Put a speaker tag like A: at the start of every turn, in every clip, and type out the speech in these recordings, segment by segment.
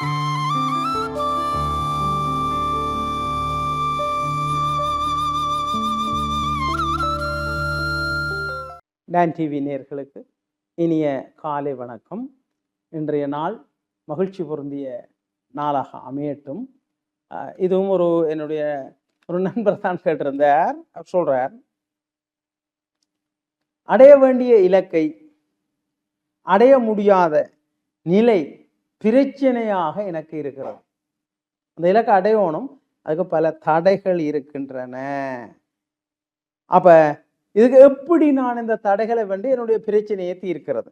A: Don TV நேர்களுக்கு இனிய காலை வணக்கம். இன்றைய நாள் மகிழ்ச்சி பொருந்திய நாளாக அமையட்டும். இதுவும் ஒரு என்னுடைய ஒரு நண்பர் தான் கேட்டிருந்தார். அவர் சொல்றார் அடைய வேண்டிய இலக்கை அடைய முடியாத நிலை பிரச்சனையாக எனக்கு இருக்கிறது. அந்த இலக்கை அடையணும். அதுக்கு பல தடைகள் இருக்கின்றன. அப்ப இதுக்கு எப்படி நான் இந்த தடைகளை வந்து என்னுடைய பிரச்சனையை தீர்க்கிறது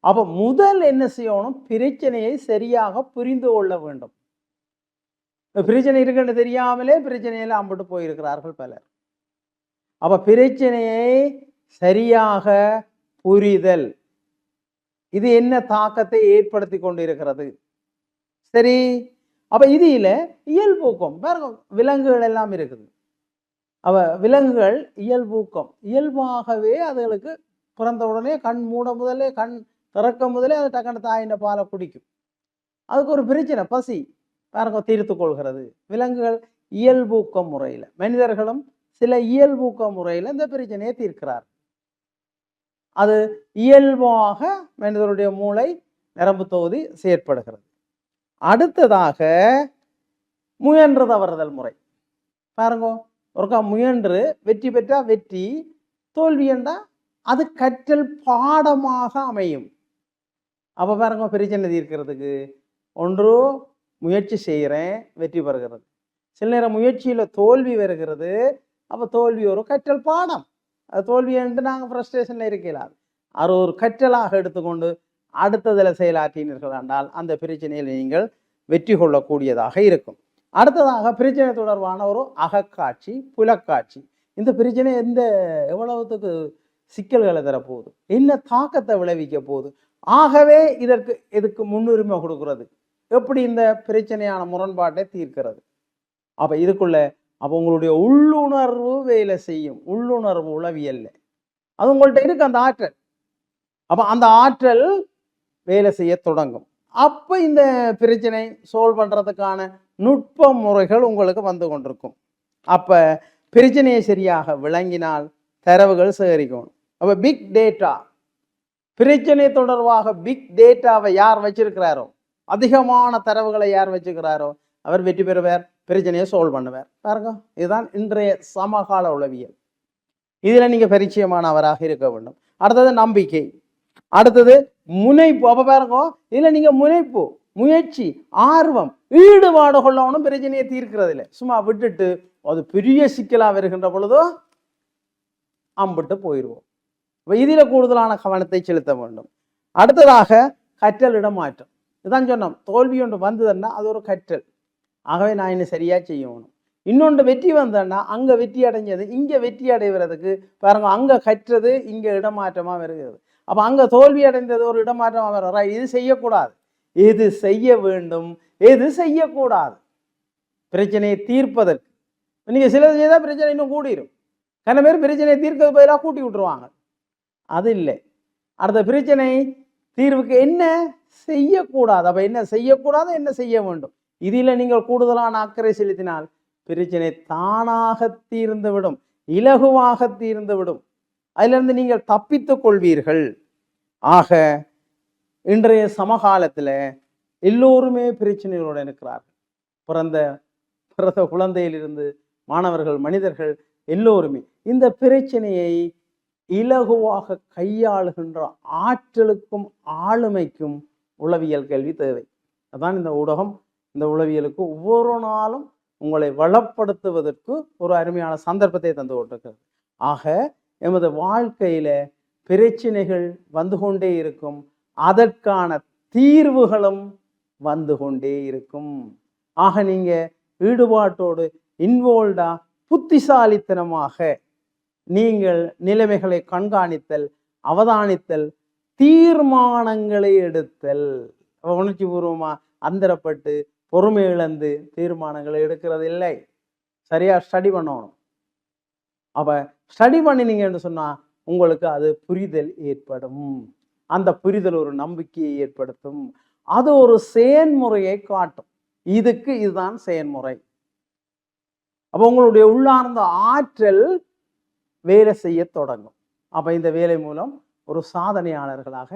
A: அப்ப முதல் என்ன செய்யணும்? பிரச்சனையை சரியாக புரிந்து கொள்ள வேண்டும். பிரச்சனை இருக்குன்னு தெரியாமலே பிரச்சனையில அம்பிட்டு போயிருக்கிறார்கள் பலர். அப்ப பிரச்சனையை சரியாக புரிதல். இது என்ன தாக்கத்தை ஏற்படுத்தி கொண்டிருக்கிறது? சரி அப்ப இதில இயல்பூக்கம் பாருங்க விலங்குகள் எல்லாம் இருக்குது. அவ விலங்குகள் இயல்பூக்கம் இயல்பாகவே அதுகளுக்கு பிறந்த உடனே கண் மூட முதலே கண் திறக்க முதலே அது டக்குனு தாயின் பாலை குடிக்கும். அதுக்கு ஒரு பிரச்சனை பசி பாருங்க தீர்த்து கொள்கிறது. விலங்குகள் இயல்பூக்க முறையில் மனிதர்களும் சில இயல்பூக்க முறையில் இந்த பிரச்சனையை தீர்க்கிறார் அது இயல்பாக மனிதருடைய மூளை நரம்பு தொகுதி செயற்படுகிறது. அடுத்ததாக முயன்று தவறுதல் முறை. பாருங்க ஒருக்கா முயன்று வெற்றி பெற்றா வெற்றி தோல்வி என்றா அது கற்றல் பாடமாக அமையும். அப்போ பாருங்க பிரச்சனை தீர்க்கிறதுக்கு ஒன்று முயற்சி செய்கிறேன் வெற்றி பெறுகிறது. சில நேரம் முயற்சியில் தோல்வி வருகிறது. அப்போ தோல்வி ஒரு கற்றல் பாடம். அது தோல்வி நாங்கள் ஃப்ரஸ்ட்ரேஷனில் இருக்கலாம் அது ஒரு கற்றலாக எடுத்துக்கொண்டு அடுத்ததில் செயலாற்றினீர்கள் என்றால் அந்த பிரச்சனையில் நீங்கள் வெற்றி கொள்ளக்கூடியதாக இருக்கும். அடுத்ததாக பிரச்சனை தொடர்பான ஒரு அகக்காட்சி புலக்காட்சி. இந்த பிரச்சனை எந்த எவ்வளவுத்துக்கு சிக்கல்களை தரப்போகுது? என்ன தாக்கத்தை விளைவிக்க போகுது? ஆகவே இதற்கு இதுக்கு முன்னுரிமை கொடுக்கிறது. எப்படி இந்த பிரச்சனையான முரண்பாட்டை தீர்க்கிறது? அப்போ இதுக்குள்ள அப்போ உங்களுடைய உள்ளுணர்வு வேலை செய்யும். உள்ளுணர்வு உளவியல்ல அது உங்கள்கிட்ட இருக்கு அந்த ஆற்றல். அப்போ அந்த ஆற்றல் வேலை செய்ய தொடங்கும். அப்போ இந்த பிரச்சனை சோல்வ் பண்ணுறதுக்கான நுட்ப முறைகள் உங்களுக்கு வந்து கொண்டிருக்கும். அப்போ பிரச்சனையை சரியாக விளங்கினால் தரவுகள் சேகரிக்கணும். அப்போ பிக் டேட்டா பிரச்சனை தொடர்பாக பிக் டேட்டாவை யார் வச்சிருக்கிறாரோ? அதிகமான தரவுகளை யார் வச்சுக்கிறாரோ அவர் வெற்றி பெறுவார் பிரச்சனையை சால்வ் பண்ணுவார். பாருங்க இதுதான் இன்றைய சமகால உளவியல். இதில் நீங்கள் பரிச்சயமானவராக இருக்க வேண்டும். அடுத்தது நம்பிக்கை. அடுத்தது முனைப்பு. அப்போ பாருங்க இதில் நீங்கள் முனைப்பு முயற்சி ஆர்வம் ஈடுபாடு கொள்ளவனும் பிரச்சனையை தீர்க்கிறது இல்லை சும்மா விட்டுட்டு அது பெரிய சிக்கலாக வருகின்ற பொழுதோ அம்பிட்டு போயிடுவோம். இப்போ இதில் கூடுதலான கவனத்தை செலுத்த வேண்டும். அடுத்ததாக கற்றல் இடமாற்றம் இதான் சொன்னோம் தோல்வி ஒன்று வந்ததுன்னா அது ஒரு கற்றல். ஆகவே நான் இன்னும் சரியாக செய்யணும். இன்னொன்று வெற்றி வந்தேன்னா அங்கே வெற்றி அடைஞ்சது இங்கே வெற்றி அடைகிறதுக்கு பாருங்க அங்கே கற்றது இங்கே இடமாற்றமாக வருகிறது. அப்போ அங்கே தோல்வி அடைந்தது ஒரு இடமாற்றமாக வர இது செய்யக்கூடாது. எது செய்ய வேண்டும்? எது செய்யக்கூடாது? பிரச்சனையை தீர்ப்பதற்கு. நீங்கள் சிலது செய்தால் பிரச்சனை இன்னும் கூடிரும். கன பேர் பிரச்சனையை தீர்க்கிறது பதிலாக கூட்டி விட்டுருவாங்க. அது இல்லை. அடுத்த பிரச்சனை தீர்வுக்கு என்ன? செய்யக்கூடாது. அப்போ என்ன செய்யக்கூடாது? என்ன செய்ய வேண்டும்? இதில் நீங்கள் கூடுதலான அக்கறை செலுத்தினால் பிரச்சனை தானாக தீர்ந்துவிடும் இலகுவாக தீர்ந்துவிடும். அதிலிருந்து நீங்கள் தப்பித்துக் கொள்வீர்கள். ஆக இன்றைய சமகாலத்தில் எல்லோருமே பிரச்சனைகளோடு இருக்கிறார்கள். பிறந்த பிறந்த குழந்தையிலிருந்து மாணவர்கள் மனிதர்கள் எல்லோருமே இந்த பிரச்சனையை இலகுவாக கையாளுகின்ற ஆற்றலுக்கும் ஆளுமைக்கும் உளவியல் கல்வி தேவை. அதான் இந்த ஊடகம். இந்த உளவியலுக்கு ஒவ்வொரு நாளும் உங்களை வளப்படுத்துவதற்கு ஒரு அருமையான சந்தர்ப்பத்தை தந்து கொண்டிருக்கிறது. ஆக எமது வாழ்க்கையில பிரச்சனைகள் வந்து கொண்டே இருக்கும். அதற்கான தீர்வுகளும் வந்து கொண்டே இருக்கும். ஆக நீங்க ஈடுபாட்டோடு இன்வால்வ்டா புத்திசாலித்தனமாக நீங்கள் நிலைமைகளை கண்காணித்தல் அவதானித்தல் தீர்மானங்களை எடுத்தல். உணர்ச்சி பூர்வமா அந்தரப்பட்டு பொறுமை இழந்து தீர்மானங்களை எடுக்கிறது இல்லை சரியா ஸ்டடி பண்ணணும். அப்ப ஸ்டடி பண்ணினீங்கன்னு சொன்னா உங்களுக்கு அது புரிதல் ஏற்படும். அந்த புரிதல் ஒரு நம்பிக்கையை ஏற்படுத்தும். அது ஒரு செயன்முறையை காட்டும். இதுக்கு இதுதான் செயன்முறை. அப்போ உங்களுடைய உள்ளார்ந்த ஆற்றல் வேலை செய்ய தொடங்கும். அப்ப இந்த வேலை மூலம் ஒரு சாதனையாளர்களாக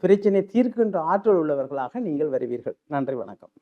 A: பிரச்சனை தீர்க்கின்ற ஆற்றல் உள்ளவர்களாக நீங்கள் வருவீர்கள். நன்றி வணக்கம்.